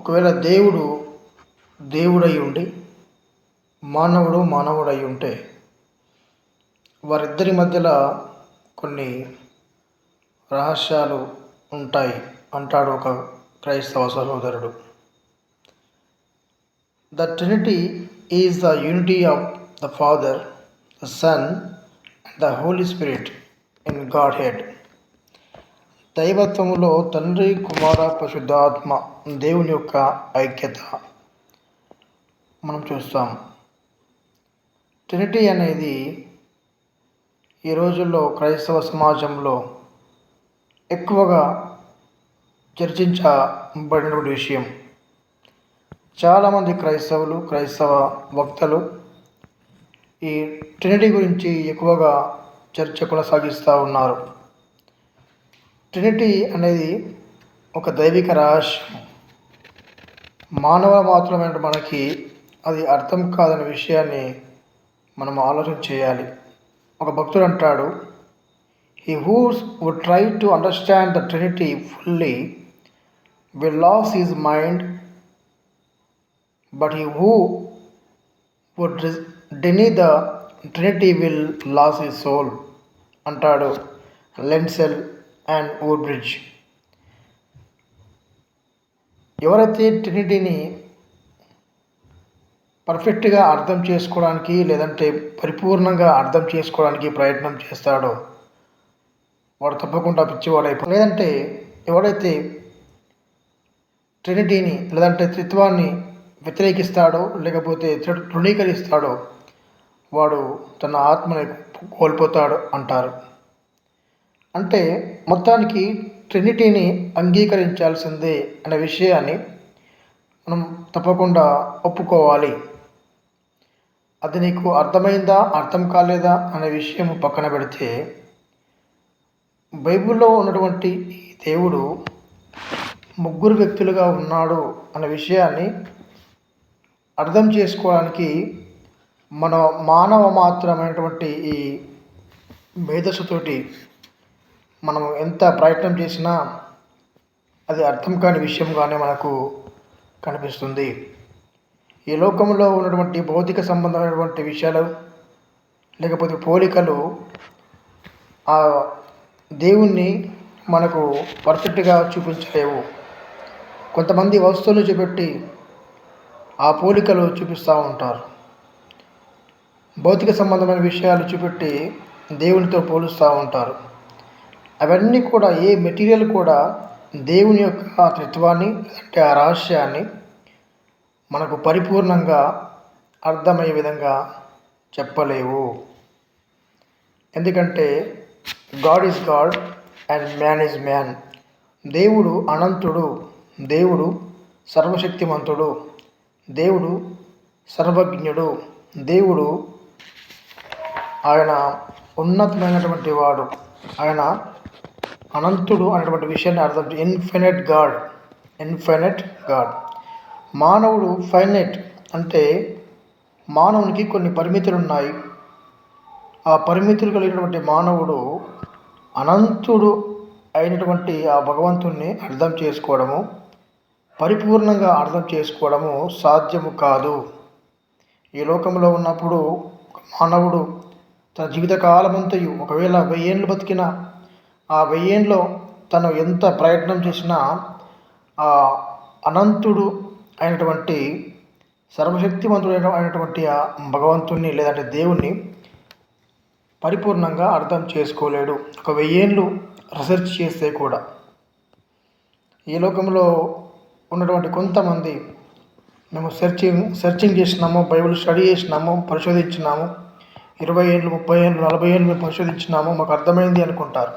ఒకవేళ దేవుడు దేవుడై ఉండి మానవుడు మానవుడై ఉంటే వారిద్దరి మధ్యలో కొన్ని రహస్యాలు ఉంటాయి అంటాడు ఒక క్రైస్తవ సహోదరుడు. The Trinity is the unity of the Father the Son and the Holy Spirit in God head దైవత్వములో తండ్రి కుమార పరిశుద్ధాత్మ దేవుని యొక్క ఐక్యత మనం చూస్తాం. ట్రినిటీ అనేది ఈ రోజుల్లో క్రైస్తవ సమాజంలో ఎక్కువగా చర్చించబడినటువంటి విషయం. చాలామంది క్రైస్తవులు క్రైస్తవ వక్తలు ఈ ట్రినిటీ గురించి ఎక్కువగా చర్చ కొనసాగిస్తూ ఉన్నారు. ట్రినిటీ అనేది ఒక దైవిక రహస్యం మానవ మాత్రమైన మనకి అది అర్థం కాదనే విషయాన్ని మనం ఆలోచన చేయాలి. ఒక భక్తుడు అంటాడు he whose would try to understand the Trinity fully will lose his mind but he who would deny the Trinity will lose his soul అంటాడు లెన్సెల్. అండ్ ఓబ్రిడ్జ్ ఎవరైతే ట్రినిటీని పర్ఫెక్ట్గా అర్థం చేసుకోవడానికి లేదంటే పరిపూర్ణంగా అర్థం చేసుకోవడానికి ప్రయత్నం చేస్తాడో వాడు తప్పకుండా పిచ్చివాడైపో లేదంటే ఎవడైతే ట్రినిటీని లేదంటే త్రిత్వాన్ని వ్యతిరేకిస్తాడో లేకపోతే తృణీకరిస్తాడో వాడు తన ఆత్మని కోల్పోతాడు అంటారు. అంటే మొత్తానికి ట్రినిటీని అంగీకరించాల్సిందే అనే విషయాన్ని మనం తప్పకుండా ఒప్పుకోవాలి. అది నీకు అర్థమైందా అర్థం కాలేదా అనే విషయం పక్కన పెడితే బైబిల్లో ఉన్నటువంటి ఈ దేవుడు ముగ్గురు వ్యక్తులుగా ఉన్నాడు అనే విషయాన్ని అర్థం చేసుకోవడానికి మన మానవ మాత్రమైనటువంటి ఈ మేధస్సుతోటి మనం ఎంత ప్రయత్నం చేసినా అది అర్థం కాని విషయంగానే మనకు కనిపిస్తుంది. ఈ లోకంలో ఉన్నటువంటి భౌతిక సంబంధమైనటువంటి విషయాలు లేకపోతే పోలికలు ఆ దేవుణ్ణి మనకు పర్ఫెక్ట్గా చూపించలేవు. కొంతమంది వస్తువులు చూపెట్టి ఆ పోలికలు చూపిస్తూ ఉంటారు. భౌతిక సంబంధమైన విషయాలు చూపెట్టి దేవునితో పోలుస్తూ ఉంటారు. అవన్నీ కూడా ఏ మెటీరియల్ కూడా దేవుని యొక్క తత్వాన్ని అంటే ఆ రహస్యాన్ని మనకు పరిపూర్ణంగా అర్థమయ్యే విధంగా చెప్పలేవు. ఎందుకంటే God is God and man is man దేవుడు అనంతుడు దేవుడు సర్వశక్తిమంతుడు దేవుడు సర్వజ్ఞుడు దేవుడు ఆయన ఉన్నతమైనటువంటి వాడు ఆయన అనంతుడు అనేటువంటి విషయాన్ని అర్థం ఇన్ఫినెట్ గాడ్ ఇన్ఫినెట్ గాడ్ మానవుడు ఫైనెట్ అంటే మానవునికి కొన్ని పరిమితులు ఉన్నాయి ఆ పరిమితులు కలిగినటువంటి మానవుడు అనంతుడు అయినటువంటి ఆ భగవంతుణ్ణి అర్థం చేసుకోవడము పరిపూర్ణంగా అర్థం చేసుకోవడము సాధ్యము కాదు. ఈ లోకంలో ఉన్నప్పుడు మానవుడు తన జీవిత కాలమంతయు ఒకవేళ వెయ్యేళ్ళు బతికినా ఆ వెయ్యేళ్ళలో తను ఎంత ప్రయత్నం చేసినా ఆ అనంతుడు అయినటువంటి సర్వశక్తివంతుడైన అయినటువంటి ఆ భగవంతుణ్ణి లేదంటే దేవుణ్ణి పరిపూర్ణంగా అర్థం చేసుకోలేడు. ఒక వెయ్యేళ్ళు రీసెర్చ్ చేస్తే కూడా ఈ లోకంలో ఉన్నటువంటి కొంతమంది మేము సెర్చింగ్ సెర్చింగ్ చేసినాము బైబిల్ స్టడీ చేసినాము పరిశోధించినాము ఇరవై ఏళ్ళు ముప్పై ఏళ్ళు నలభై ఏళ్ళు మేము పరిశోధించినాము మాకు అర్థమైంది అనుకుంటారు.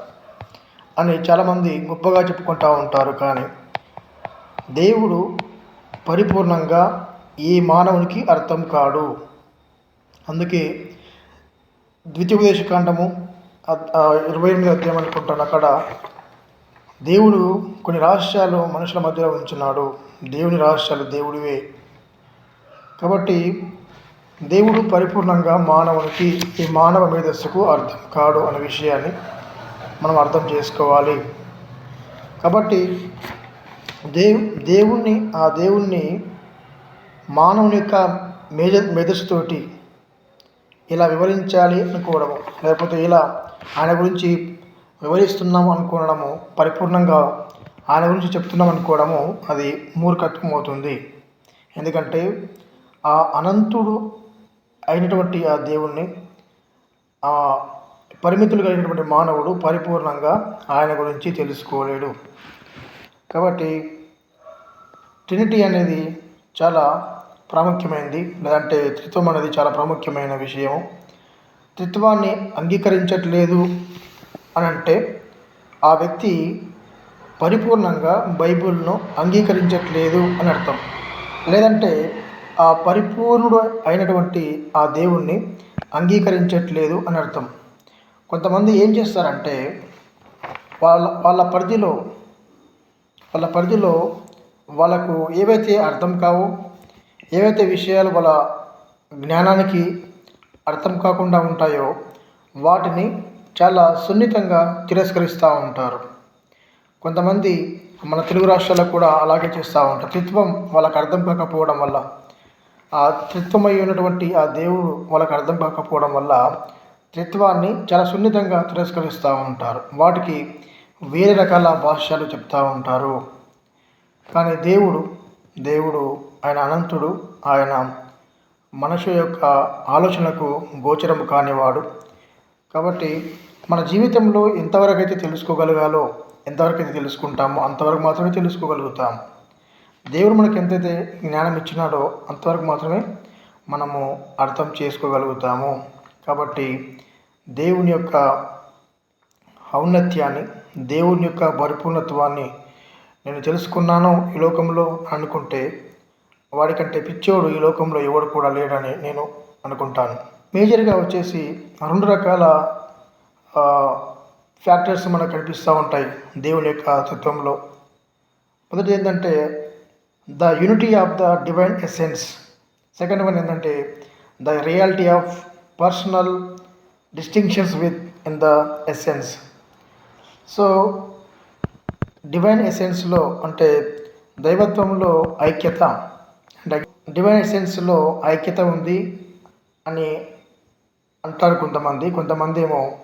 అని చాలామంది గొప్పగా చెప్పుకుంటూ ఉంటారు కానీ దేవుడు పరిపూర్ణంగా ఈ మానవునికి అర్థం కాడు. అందుకే ద్వితీయోపదేశ కాండము ఇరవై ఎనిమిది అధ్యాయం అనుకుంటాను. అక్కడ దేవుడు కొన్ని రహస్యాలు మనుషుల మధ్యలో ఉంచున్నాడు. దేవుని రహస్యాలు దేవుడివే. కాబట్టి దేవుడు పరిపూర్ణంగా మానవునికి ఈ మానవ మేధస్సుకు అర్థం కాడు అనే విషయాన్ని మనం అర్థం చేసుకోవాలి. కాబట్టి దేవు దేవుణ్ణి ఆ దేవుణ్ణి మానవుని యొక్క మేజ మేధస్సుతోటి ఇలా వివరించాలి అనుకోవడము లేకపోతే ఇలా ఆయన గురించి వివరిస్తున్నాము అనుకోవడము పరిపూర్ణంగా ఆయన గురించి చెప్తున్నాం అనుకోవడము అది మూర్ఖత్వం అవుతుంది. ఎందుకంటే ఆ అనంతుడు అయినటువంటి ఆ దేవుణ్ణి ఆ పరిమితులు కలిగినటువంటి మానవుడు పరిపూర్ణంగా ఆయన గురించి తెలుసుకోలేడు. కాబట్టి ట్రినిటీ అనేది చాలా ప్రాముఖ్యమైనది లేదంటే త్రిత్వం అనేది చాలా ప్రాముఖ్యమైన విషయం త్రిత్వాన్ని అంగీకరించట్లేదు అని అంటే ఆ వ్యక్తి పరిపూర్ణంగా బైబిల్ను అంగీకరించట్లేదు అని అర్థం. లేదంటే ఆ పరిపూర్ణుడు అయినటువంటి ఆ దేవుణ్ణి అంగీకరించట్లేదు అని అర్థం. కొంతమంది ఏం చేస్తారంటే వాళ్ళ వాళ్ళ పరిధిలో వాళ్ళ పరిధిలో వాళ్ళకు ఏవైతే అర్థం కావో ఏవైతే విషయాలు వాళ్ళ జ్ఞానానికి అర్థం కాకుండా ఉంటాయో వాటిని చాలా సున్నితంగా తిరస్కరిస్తూ ఉంటారు. కొంతమంది మన తెలుగు రాష్ట్రాలకు కూడా అలాగే చేస్తూ ఉంటారు. త్రిత్వం వాళ్ళకు అర్థం కాకపోవడం వల్ల ఆ త్రిత్వమై ఉన్నటువంటి ఆ దేవుడు వాళ్ళకి అర్థం కాకపోవడం వల్ల త్రిత్వాన్ని చాలా సున్నితంగా తిరస్కరిస్తూ ఉంటారు. వాటికి వేరే రకాల భాష్యాలు చెప్తూ ఉంటారు. కానీ దేవుడు దేవుడు ఆయన అనంతుడు ఆయన మనుషు యొక్క ఆలోచనకు గోచరం కానివాడు. కాబట్టి మన జీవితంలో ఎంతవరకు అయితే తెలుసుకోగలగాలో ఎంతవరకు అయితే తెలుసుకుంటామో అంతవరకు మాత్రమే తెలుసుకోగలుగుతాం. దేవుడు మనకి ఎంతైతే జ్ఞానం ఇచ్చినాడో అంతవరకు మాత్రమే మనము అర్థం చేసుకోగలుగుతాము. కాబట్టి దేవుని యొక్క ఔన్నత్యాన్ని దేవుని యొక్క పరిపూర్ణత్వాన్ని నేను తెలుసుకున్నాను ఈ లోకంలో అనుకుంటే వాడికంటే పిచ్చోడు ఈ లోకంలో ఎవడు కూడా లేడని నేను అనుకుంటాను. మేజర్గా వచ్చేసి రెండు రకాల ఫ్యాక్టర్స్ మనకు కనిపిస్తూ ఉంటాయి దేవుని యొక్క తత్వంలో. మొదటి ఏంటంటే the unity of the divine essence. Second one ఏంటంటే the reality of personal distinctions within the essence so divine ఎసెన్స్లో అంటే దైవత్వంలో ఐక్యత అంటే డివైన్ ఎసెన్స్లో ఐక్యత ఉంది అని అంటారు కొంతమంది. కొంతమంది ఏమో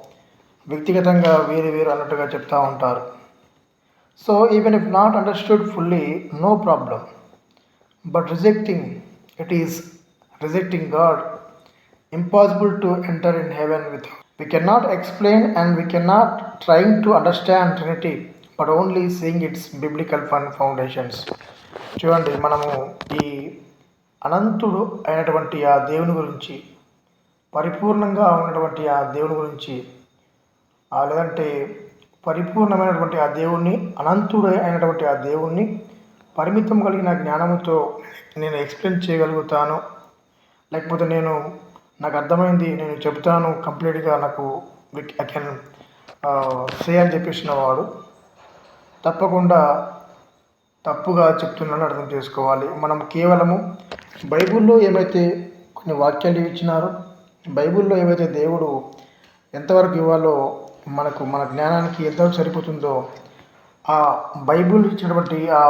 వ్యక్తిగతంగా వేరు వేరు అన్నట్టుగా చెప్తూ ఉంటారు. So even if not understood fully no problem but rejecting it is rejecting God impossible to enter in heaven with we can not explain and we can not trying to understand Trinity but only seeing it's biblical fun foundations చూడండి మనము ఈ అనంతుడు అయినటువంటి ఆ దేవుని గురించి పరిపూర్ణంగా ఉన్నటువంటి ఆ దేవుని గురించి లేదంటే పరిపూర్ణమైనటువంటి ఆ దేవుణ్ణి అనంతుడు అయినటువంటి ఆ దేవుణ్ణి పరిమితం కలిగిన జ్ఞానముతో నేను ఎక్స్ప్లెయిన్ చేయగలుగుతాను. లేకపోతే నేను నాకు అర్థమైంది నేను చెబుతాను కంప్లీట్గా నాకు ఐ కెన్ సే అని చెప్పేసిన వాడు. తప్పకుండా తప్పుగా చెప్తున్నాను అర్థం చేసుకోవాలి. మనం కేవలము బైబిల్లో ఏమైతే కొన్ని వాక్యాలు ఇచ్చినారో బైబిల్లో ఏవైతే దేవుడు ఎంతవరకు ఇవ్వాలో మనకు మన జ్ఞానానికి ఎంతవరకు సరిపోతుందో ఆ బైబుల్ ఇచ్చినటువంటి ఆ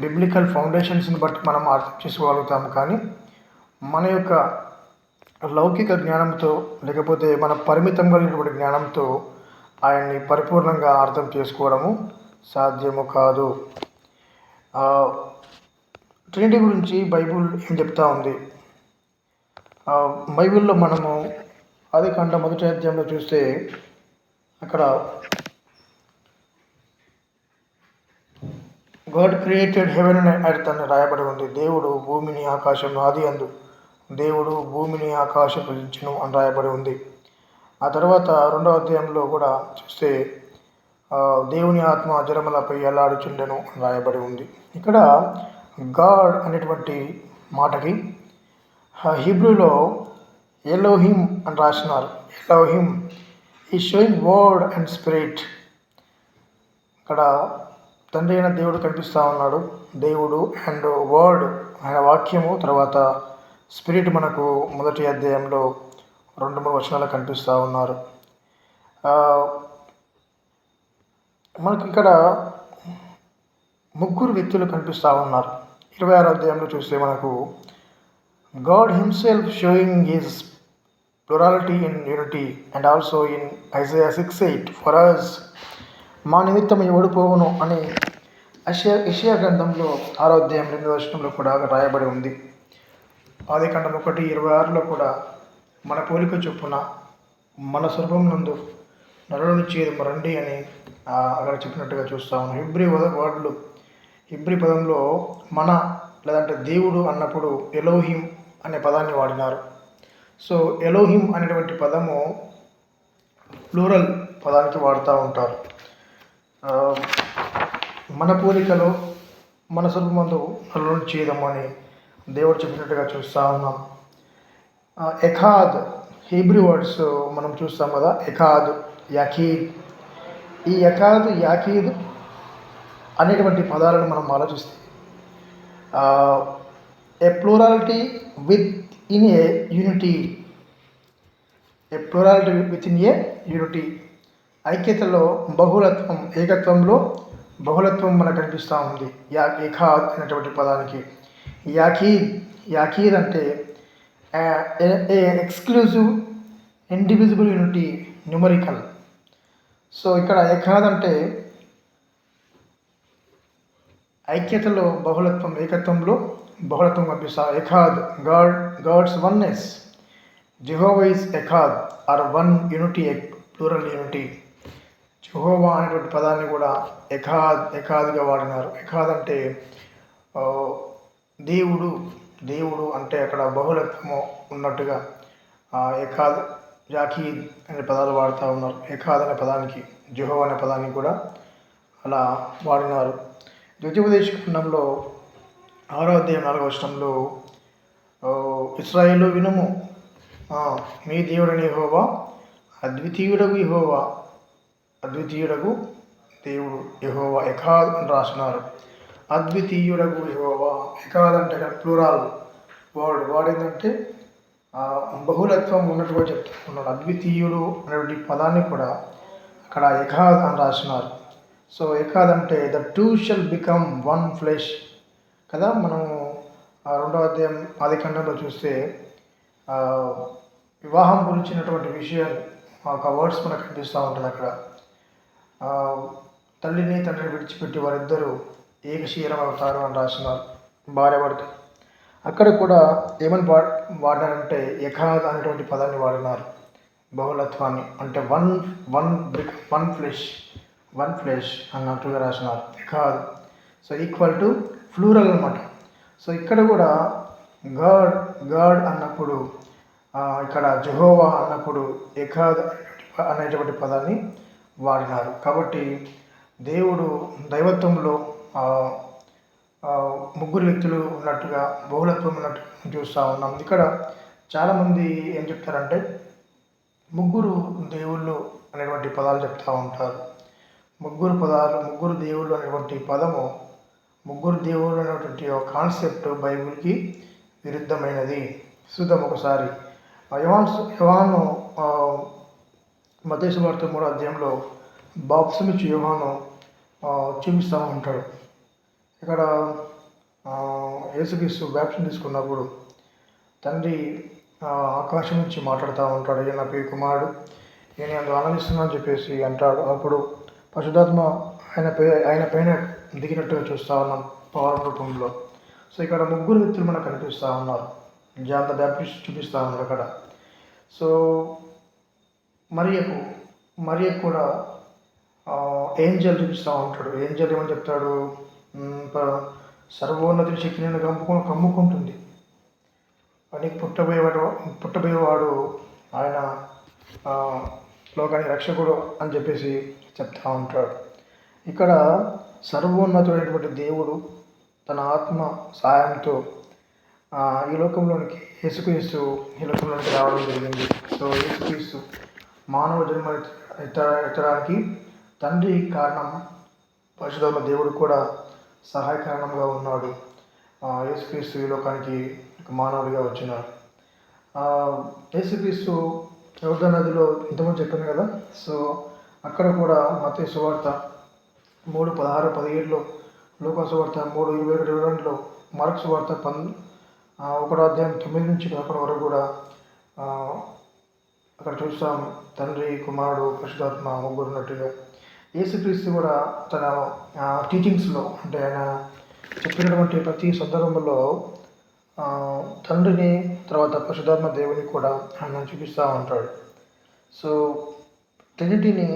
బిబ్లికల్ ఫౌండేషన్స్ని బట్టి మనం అర్థం చేసుకోగలుగుతాము. కానీ మన యొక్క లౌకిక జ్ఞానంతో లేకపోతే మన పరిమితం కలిగినటువంటి జ్ఞానంతో ఆయన్ని పరిపూర్ణంగా అర్థం చేసుకోవడము సాధ్యము కాదు. ట్రినిటీ గురించి బైబుల్ ఏం చెప్తా ఉంది? బైబిల్లో మనము అది కంట మొదటి అధ్యాయంలో చూస్తే అక్కడ God created heaven and earth అని రాయబడి ఉంది. దేవుడు భూమిని ఆకాశం ఆది అందు. దేవుడు భూమిని ఆకాశం సృజించును అని రాయబడి ఉంది. ఆ తర్వాత రెండవ అధ్యాయంలో కూడా చూస్తే దేవుని ఆత్మ జరమలపై ఎలాడుచుండెను అని రాయబడి ఉంది. ఇక్కడ గాడ్ అనేటువంటి మాటకి హిబ్రూలో ఎలోహిమ్ అని రాసినారు. ఎలోహిమ్ ఈ షోయింగ్ వర్డ్ అండ్ స్పిరిట్. ఇక్కడ తండ్రి అయిన దేవుడు కనిపిస్తూ ఉన్నాడు. దేవుడు అండ్ వర్డ్ ఆయన వాక్యము తర్వాత స్పిరిట్ మనకు మొదటి అధ్యాయంలో రెండు మూడు వచనాలు కనిపిస్తూ ఉన్నారు. మనకి ఇక్కడ ముగ్గురు వ్యక్తులు కనిపిస్తూ ఉన్నారు. ఇరవై ఆరో అధ్యాయంలో చూస్తే మనకు God himself showing is plurality in unity and also in Isaiah six eight for us మా నిమిత్తం ఎవడు అని అషియా ఇషియా గ్రంథంలో ఆరో అధ్యాయం రెండో వచనంలో కూడా రాయబడి ఉంది. ఆదికాండం ఒకటి ఇరవై ఆరులో కూడా మన పోలిక చొప్పున మన స్వరూపం నందు నరులను చేయదు రండి అని అక్కడ చెప్పినట్టుగా చూస్తాము హిబ్రి వర్డ్లు. హిబ్రి పదంలో మన లేదంటే దేవుడు అన్నప్పుడు ఎలోహిం అనే పదాన్ని వాడినారు. సో ఎలోహిం అనేటువంటి పదము ప్లూరల్ పదానికి వాడుతూ ఉంటారు. మన పోలికలో మన స్వరూపమందు నరులను అని దేవుడు చెప్పినట్టుగా చూస్తూ ఉన్నాం. ఎఖాద్ హీబ్రూ వర్డ్స్ మనం చూస్తాం కదా ఎఖాద్ యాకీద్. ఈ ఎఖాద్ యాకీద్ అనేటువంటి పదాలను మనం ఆలోచిస్తే a plurality with in a unity? A plurality with in a unity? ఐక్యతలో బహుళత్వం ఏకత్వంలో బహుళత్వం మనకు కనిపిస్తూ ఉంది. యా ఏఖాద్ అనేటువంటి పదానికి. యాకీద్ యాకీద్ అంటే a exclusive indivisible unity numerical so ఇక్కడ ఏకాద్ అంటే ఐక్యతలో బహుళత్వం ఏకత్వంలో బహుళత్వం కనిపిస్తా ఎఖాద్ God gods oneness. Jehovah is ఎఖాద్ or one unity plural unity. Jehovah అనేటువంటి పదాన్ని కూడా ఎఖాద్ ఎఖాద్గా వాడినారు. ఎఖాద్ అంటే దేవుడు దేవుడు అంటే అక్కడ బహుళత్వము ఉన్నట్టుగా ఆ, ఎఖాద్ జాకీద్ అనే పదాలు వాడుతూ ఉన్నారు. ఏకాద్ అనే పదానికి జెహో అనే పదానికి కూడా అలా వాడినారు. ద్వితీయోపదేశ ఖండంలో ఆరో అధ్యాయం నాలుగో వచనంలో "ఓ వినుము మీ దేవుడని యెహోవా అద్వితీయుడకు యెహోవా అద్వితీయుడగు దేవుడు యహోవా ఎఖాద్ అని రాసినారు. అద్వితీయుడకు యెహోవా ఎఖాద్ అంటే ప్లూరాల్ వర్డ్ వర్డ్ ఏంటంటే బహుళత్వం ఉన్నట్టుగా చెప్తున్నాడు. అద్వితీయుడు అనేటువంటి పదాన్ని కూడా అక్కడ ఎకాద్ అని రాసినారు. సో ఎకాద్ అంటే the two shall become one flesh కదా మనం ఆ రెండవ అధ్యాయం ఆది ఖండంలో చూస్తే వివాహం గురించినటువంటి విషయాలు ఒక వర్డ్స్ మనకు కనిపిస్తూ ఉంటుంది అక్కడ. తల్లిని తండ్రిని విడిచిపెట్టి వారిద్దరూ ఏకశీరం అవతారం అని రాసినారు. భార్య అక్కడ కూడా ఏమని వా వాడారంటే ఎఖాద్ అనేటువంటి పదాన్ని వాడినారు. బహుళత్వాన్ని. అంటే one one brick one flesh one flesh అన్నట్టుగా రాసినారు. ఎకాద్ సో ఈక్వల్ టు ఫ్లూరల్ అనమాట సో ఇక్కడ కూడా గాడ్ గాడ్ అన్నప్పుడు ఇక్కడ జహోవా అన్నప్పుడు ఎఖాద్ అనేటువంటి పదాన్ని వాడినారు. కాబట్టి దేవుడు దైవత్వంలో ముగ్గురు వ్యక్తులు ఉన్నట్టుగా బహుళత్వం ఉన్నట్టు చూస్తూ ఉన్నాం. ఇక్కడ చాలామంది ఏం చెప్తారంటే ముగ్గురు దేవుళ్ళు అనేటువంటి పదాలు చెప్తూ ఉంటారు. ముగ్గురు పదాలు ముగ్గురు దేవుళ్ళు అనేటువంటి పదము ముగ్గురు దేవుళ్ళు అనేటువంటి కాన్సెప్ట్ బైబిల్కి విరుద్ధమైనది. చూద్దాం ఒకసారి. యువాన్ యువాను మతేసు మూడో అధ్యాయంలో బాప్సమిచ్చు యువాను చూపిస్తూ ఉంటాడు. ఇక్కడ ఏసుక్రీస్తు యేసుక్రీస్తు బ్యాప్షన్ తీసుకున్నప్పుడు తండ్రి ఆకాశం నుంచి మాట్లాడుతూ ఉంటాడు. ఈయన నా ప్రియ కుమారుడు నేను అందులో ఆనందిస్తున్నాను అని చెప్పేసి అంటాడు. అప్పుడు పశుధాత్మ ఆయన పే ఆయన పైన దిగినట్టుగా చూస్తూ ఉన్నాం పవర్ రూపంలో. సో ఇక్కడ ముగ్గురు వ్యక్తులు మనకు కనిపిస్తూ ఉన్నారు. జాన్ ద బ్యాప్టిస్ట్ చూపిస్తూ ఉన్నారు అక్కడ. సో మరియకు మరియకు కూడా ఏంజల్ చూపిస్తూ ఉంటాడు. ఏంజల్ ఏమని చెప్తాడు? సర్వోన్నతుడి శక్తి నేను కమ్ముకు కమ్ముకుంటుంది. అని పుట్టబోయేవాడు పుట్టబోయేవాడు ఆయన లోకానికి రక్షకుడు అని చెప్పేసి చెప్తా ఉంటాడు. ఇక్కడ సర్వోన్నతుడైనటువంటి దేవుడు తన ఆత్మ సాయంతో ఈ లోకంలోనికి యేసుక్రీస్తు ఈ లోకంలోనికి రావడం జరిగింది. సో యేసుక్రీస్తు మానవ జన్మ ఎత్త ఎత్తడానికి తండ్రి కారణం పరిశుధమైన దేవుడు కూడా సహాయకారణంగా ఉన్నాడు. యేసుక్రీస్తు ఈ లోకానికి మానవుడిగా వచ్చినాడు. యేసుక్రీస్తు యోర్ధ నదిలో ఇంతకుముందు చెప్పాను కదా సో అక్కడ కూడా మత సువార్త మూడు పదహారు పదిహేడులో లోక సువార్త మూడు ఇరవై ఒకటి ఇరవై రెండులో మార్క్ సువార్త పన్ ఒకటో అధ్యాయం తొమ్మిది నుంచి పదకొండు వరకు కూడా అక్కడ చూస్తాం తండ్రి కుమారుడు పరిశుధాత్మ ముగ్గురు ఉన్నట్టుగా యేసుక్రీస్తు కూడా తన టీచింగ్స్లో అంటే ఆయన చెప్పినటువంటి ప్రతి సందర్భంలో తండ్రిని తర్వాత పశుధర్మ దేవుని కూడా ఆయన చూపిస్తూ ఉంటాడు. సో ట్రినిటీని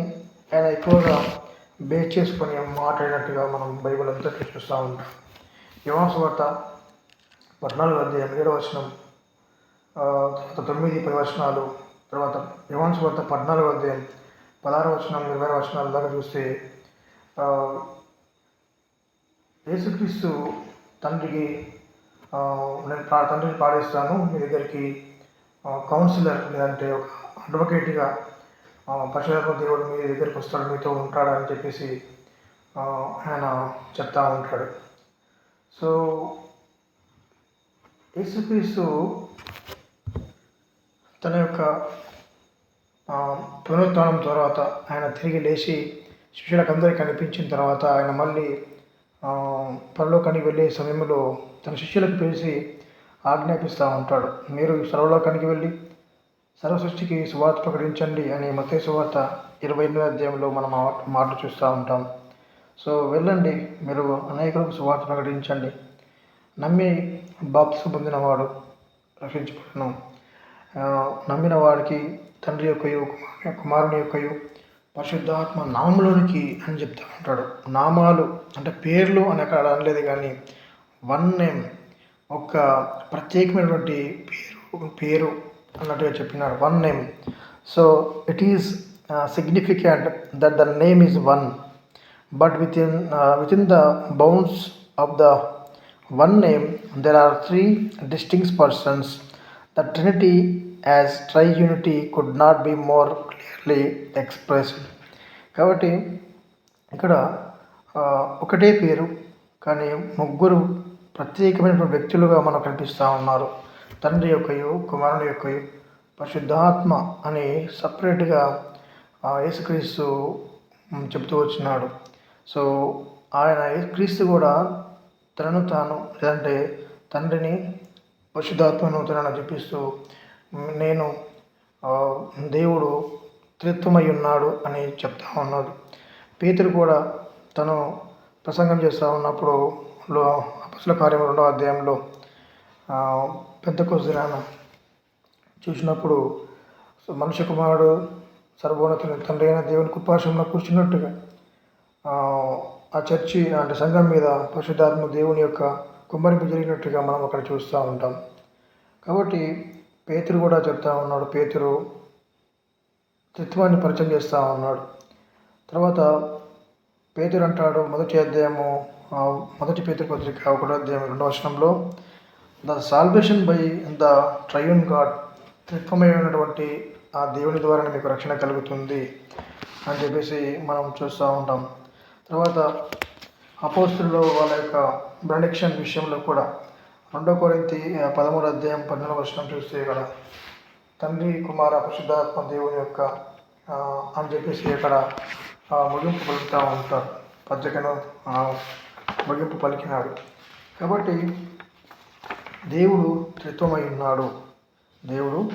ఆయన ఎక్కువగా బేస్ చేసుకొని మాట్లాడినట్టుగా మనం బైబిల్ అంతా చూస్తూ ఉంటాం. యువాస వార్త పద్నాలుగు అధ్యాయం ఏడు వచనం తర్వాత తొమ్మిది పది వచనాలు తర్వాత యువాంశ వార్త పద్నాలుగు అధ్యాయం పదహారు వచనం ఇరవై వచనాల దాకా చూస్తే యేసుక్రీస్తు తండ్రికి నేను పా- తండ్రిని పాడేస్తాను మీ దగ్గరికి కౌన్సిలర్ లేదంటే ఒక అడ్వకేట్గా పరశురాత్మ దేవుడు మీ దగ్గరికి వస్తాడు మీతో ఉంటాడని చెప్పేసి ఆయన చెప్తా ఉంటాడు. సో యేసుక్రీస్తు తన యొక్క పునరుత్నం తర్వాత ఆయన తిరిగి లేచి శిష్యులకందరికీ కనిపించిన తర్వాత ఆయన మళ్ళీ పరలోకానికి వెళ్ళే సమయంలో తన శిష్యులకు పిలిచి ఆజ్ఞాపిస్తూ ఉంటాడు. మీరు సర్వలోకానికి వెళ్ళి సర్వసృష్టికి సువార్త ప్రకటించండి అని మతే సువార్త ఇరవై ఎనిమిది అధ్యాయంలో మనం మాటలు చూస్తూ ఉంటాం. సో వెళ్ళండి మీరు అనేకులకు సువార్త ప్రకటించండి. నమ్మి బాప్సు పొందినవాడు రక్షించబడను నమ్మిన వాడికి తండ్రి యొక్కయు కుమారుని యొక్కయు పరిశుద్ధాత్మ నామంలోనికి అని చెప్తా ఉంటాడు. నామాలు అంటే పేర్లు అని అక్కడ అనలేదు కానీ వన్ నేమ్ ఒక ప్రత్యేకమైనటువంటి పేరు పేరు అన్నట్టుగా చెప్పినాడు one name. So it is significant that the name is one but within within the bounds of the one name there are three distinct persons the Trinity as triunity could not be more clearly expressed కాబట్టి ఇక్కడ ఒకటే పేరు కానీ ముగ్గురు ప్రత్యేకమైన వ్యక్తులుగా మనకు కనిపిస్తూ ఉన్నారు. తండ్రి యొక్కయు కుమారుని యొక్కయు పరిశుద్ధాత్మ అని సపరేట్గా యేసుక్రీస్తు చెబుతూ చెప్తూ వచ్చినాడు. సో ఆయన క్రీస్తు కూడా తనను తాను లేదంటే తండ్రిని పరిశుద్ధాత్మను తనను చూపిస్తూ నేను దేవుడు త్రిత్వమై ఉన్నాడు అని చెప్తా ఉన్నాడు. పేతురు కూడా తను ప్రసంగం చేస్తూ ఉన్నప్పుడు లో అపస్సుల కార్యం రెండవ అధ్యాయంలో పెద్ద దినాన చూసినప్పుడు మనుష్య కుమారుడు సర్వోన్నతుని తండ్రి అయిన దేవుని కుపాశంలో కూర్చున్నట్టుగా ఆ, ఆ చర్చి అంటే సంఘం మీద పరిశుద్ధాత్మ దేవుని యొక్క కుమ్మరింపు జరిగినట్టుగా మనం అక్కడ చూస్తూ ఉంటాం. కాబట్టి పేతురు కూడా చెప్తా ఉన్నాడు పేతురు త్రిత్వాన్ని పరిచయం చేస్తూ ఉన్నాడు. తర్వాత పేతురు అంటాడు మొదటి అధ్యాయము మొదటి పేతురు పత్రిక ఒకటో అధ్యాయం రెండవ వచనంలో the salvation by the triune God త్రిత్వమైనటువంటి ఆ దేవుని ద్వారా మీకు రక్షణ కలుగుతుంది అని చెప్పేసి మనం చూస్తూ ఉంటాం. తర్వాత అపోస్తుల్లో వాళ్ళ యొక్క బ్రడిక్షన్ విషయంలో కూడా రెండో కొరింతి పదమూడు అధ్యాయం పన్నెండు వర్షం చూస్తే ఇక్కడ తండ్రి కుమార పరిశుద్ధాత్మ దేవుని యొక్క అని చెప్పేసి ఇక్కడ ముగింపు పలుకుతూ ఉంటారు. పత్రికను ముగింపు పలికినాడు. కాబట్టి దేవుడు త్రిత్వమై ఉన్నాడు. దేవుడు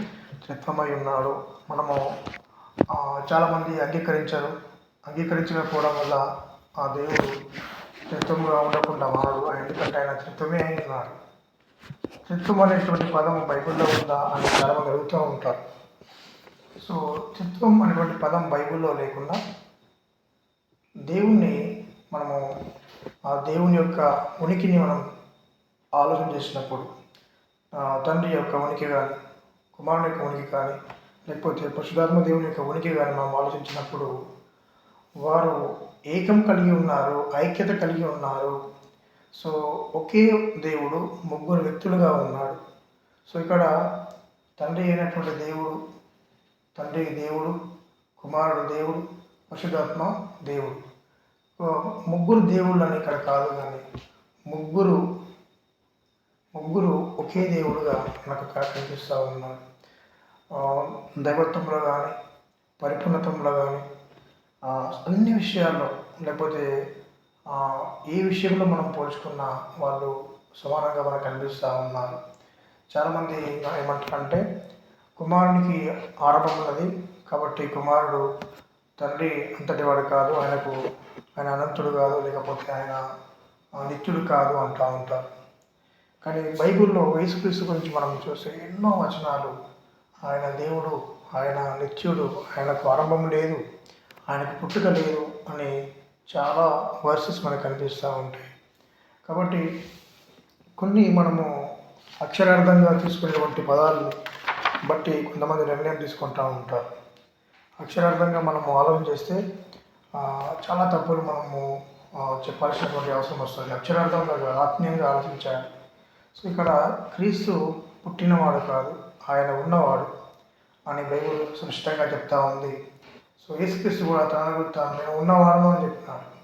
త్రిత్వమై ఉన్నాడు. మనము చాలామంది అంగీకరించారు. అంగీకరించకపోవడం వల్ల ఆ దేవుడు త్రిత్వంగా ఉండకుండా మారడు. ఆయన ఎందుకంటే ఆయన త్రిత్వమే అయి చిత్తం అనేటువంటి పదం బైబిల్లో ఉందా అని చాలామంది అడుగుతూ ఉంటారు. సో చిత్తం అనేటువంటి పదం బైబిల్లో లేకుండా దేవుణ్ణి మనము ఆ దేవుని యొక్క ఉనికిని మనం ఆలోచన చేసినప్పుడు తండ్రి యొక్క ఉనికి కానీ కుమారుని యొక్క ఉనికి కానీ లేకపోతే పరశుధాత్మ దేవుని యొక్క ఉనికి కానీ మనం ఆలోచించినప్పుడు వారు ఏకం కలిగి ఉన్నారు ఐక్యత కలిగి ఉన్నారు సో ఒకే దేవుడు ముగ్గురు వ్యక్తులుగా ఉన్నాడు. సో ఇక్కడ తండ్రి అయినటువంటి దేవుడు తండ్రి దేవుడు కుమారుడు దేవుడు పశుధాత్మ దేవుడు. ముగ్గురు దేవుళ్ళు అని ఇక్కడ కాదు కానీ ముగ్గురు ముగ్గురు ఒకే దేవుడుగా మనకు కనిపిస్తూ ఉన్నారు దైవత్వంలో కానీ పరిపూర్ణతంలో కానీ అన్ని విషయాల్లో లేకపోతే ఏ విషయంలో మనం పోల్చుకున్న వాళ్ళు సమానంగా మనకు కనిపిస్తూ ఉన్నారు. చాలామంది ఏమంటారంటే కుమారునికి ఆరంభం ఉన్నది కాబట్టి కుమారుడు తండ్రి అంతటి వాడు కాదు ఆయనకు ఆయన అనంతుడు కాదు లేకపోతే ఆయన నిత్యుడు కాదు అంటూ ఉంటారు. కానీ బైబిల్లో యేసుక్రీస్తు గురించి మనం చూస్తే ఎన్నో వచనాలు. ఆయన దేవుడు ఆయన నిత్యుడు ఆయనకు ఆరంభం లేదు ఆయనకు పుట్టుక లేదు అని చాలా వర్సెస్ మనకు కనిపిస్తూ ఉంటాయి. కాబట్టి కొన్ని మనము అక్షరార్థంగా తీసుకునేటువంటి పదాలను బట్టి కొంతమంది నిర్ణయం తీసుకుంటూ ఉంటారు. అక్షరార్థంగా మనము ఆలోచన చేస్తే చాలా తప్పులు మనము చెప్పాల్సినటువంటి అవసరం వస్తుంది. అక్షరార్థంగా కాదు, ఆత్మీయంగా ఆలోచించాలి. సో ఇక్కడ క్రీస్తు పుట్టినవాడు కాదు ఆయన ఉన్నవాడు అని బైబుల్ స్పష్టంగా చెప్తా ఉంది. సో యేసుక్రీస్తు కూడా తన గురించి తాను నేను ఉన్నవాడను అని చెప్పినాడు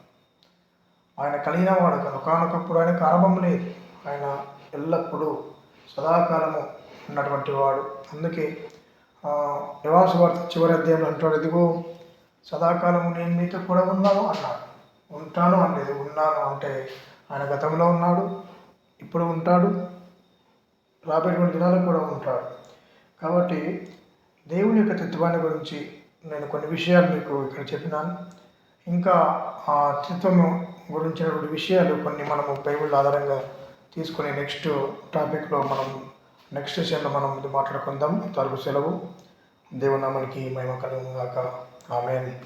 ఆయన కలిగిన వాడు కాదు. ఒకనొకప్పుడు ఆయనకు ఆరంభం లేదు. ఆయన ఎల్లప్పుడూ సదాకాలము ఉన్నటువంటి వాడు. అందుకే యవాసు వార్త చివరి అధ్యాయంలో అంటాడు ఇదిగో సదాకాలము నేను మీతో కూడా ఉన్నాను అన్నాడు. ఉంటాను అనలేదు. ఉన్నాను అంటే ఆయన గతంలో ఉన్నాడు ఇప్పుడు ఉంటాడు రాబోయేటువంటి దినాలకు కూడా ఉంటాడు. కాబట్టి దేవుని యొక్క తత్వాన్ని గురించి నేను కొన్ని విషయాలు మీకు ఇక్కడ చెప్పినాను. ఇంకా ఆ తత్వం గురించినటువంటి విషయాలు కొన్ని మనము బైబిల్ ఆధారంగా తీసుకుని నెక్స్ట్ టాపిక్లో మనం నెక్స్ట్ సెషన్లో మనం ఇది మాట్లాడుకుందాం. తరుగు సెలవు. దేవునామానికి మహిమ కలుగుగాక ఆమె